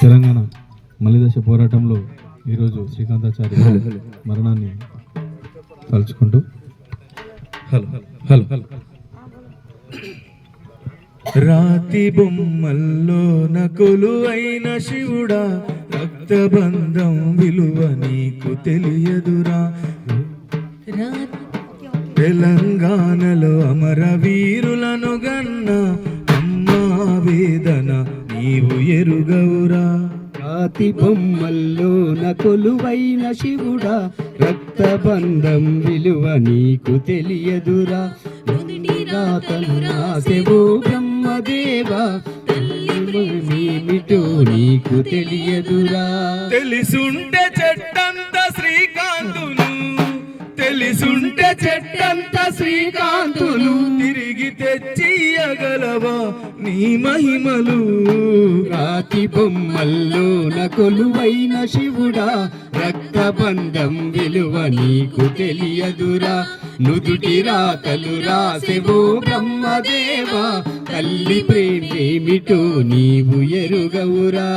తెలంగాణ మలిదశ పోరాటంలో ఈరోజు శ్రీకాంతాచారి మరణాన్ని తలుచుకుంటూ. Hello hello hello. రాతి బొమ్మల్లో నకులు అయిన శివుడా రక్తబంధం విలువ నీకు తెలియదురా. తెలంగాణలో అమర వీరులను గన్న అమ్మా వేదన నీవు ఎరుగవురా. రాతి బొమ్మల్లో నకొలువైన శివుడా రక్తబంధం విలువ నీకు తెలియదురా. రాతలు రాసెవో బ్రహ్మదేవా నీకు తెలియదురా. తెలిసుంటే శ్రీకాంతులు తెలిసుంటే చెట్టంత శ్రీకాంతులు తిరిగి తెచ్చియగలవా నీ మహిమలు రాతి బొమ్మల్లో నకొలువైన శివుడా రక్తబంధం విలువ నీకు తెలియదురా. నుదుటి రాతలు రాసెవో బ్రహ్మదేవా తల్లి ప్రేమేమిటో నీవు ఎరుగవురా.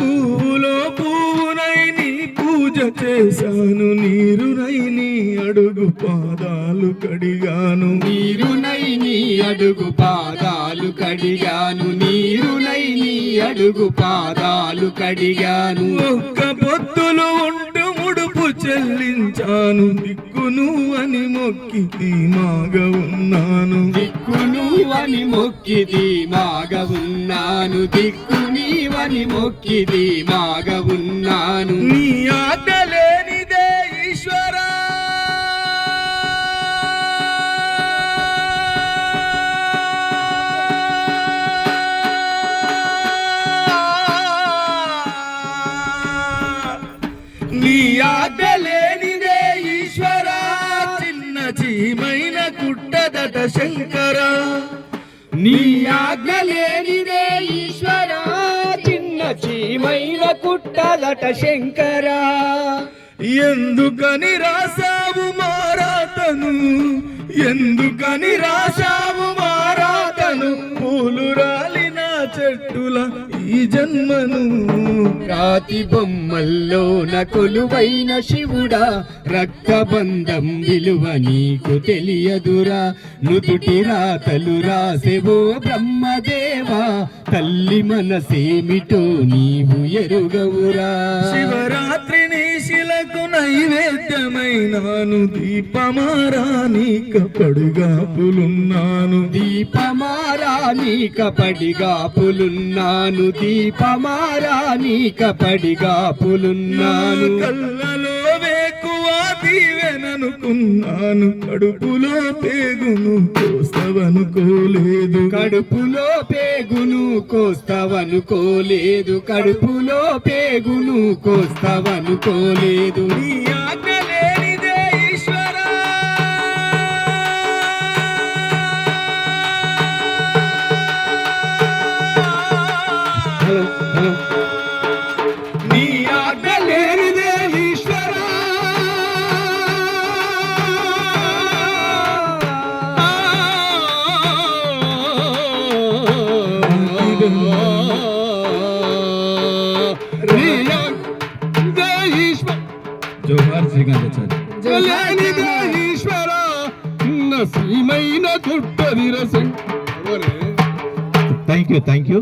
పూలో పువ్వునై నీ పూజ చేశాను నీరునైని అడుగు పాదాలు కడిగాను. నీరునై నీ అడుగు పాదాలు కడిగాను. నీరునై నీ అడుగు పాదాలు కడిగాను. ఒక్క పొత్తులు ఉంటూ ముడుపు చెల్లించాను. దిక్కును అని మొక్కి ధీమాగ ఉన్నాను. దిక్కు నువ్వని మొక్కిది మాగ ఉన్నాను. దిక్కు నీవని మొక్కిది మాగ ఉన్నాను. నీ ఆట నీ ఆట లేనిదే ఈశ్వర చిన్న చీమైన కుట్టదట శంకరా. నీ ఆజ్ఞ లేనిదే ఈశ్వరా చిన్న చీమైన కుట్టదట శంకర. ఎందుకని రాసావు మారాతను? ఎందుకని రాసావు జన్మను రాతి బొమ్మల్లో కొలువైన శివుడా రక్తబంధం విలువ నీకు తెలియదురా. నుదుటి రాతలు రాసెవో బ్రహ్మదేవా తల్లి మనసేమిటో నీవు ఎరుగవురా. శివరాత్రి శిలకు నైవేద్యమైనాను దీపమారానిక పడుగాపులున్నాను దీపమారా నీక పడిగాపులున్నాను దీపమారా నీక పడిగాపులున్నాను కళ్ళలో వేకువ దీవెననుకున్నాను కడుపులో పేగును కోస్తవనుకోలేదు. కడుపులో పేగును కోస్తావనుకోలేదు. కడుపులో పేగును కోస్తావనుకోలేదు. నీ ఆజ్ఞ లేనిదే ఈశ్వరా. Hello hello. జోహార్ శ్రీకాంతాచారి శ్రీమైన చుట్టదిరసం థ్యాంక్ యూ థ్యాంక్ యూ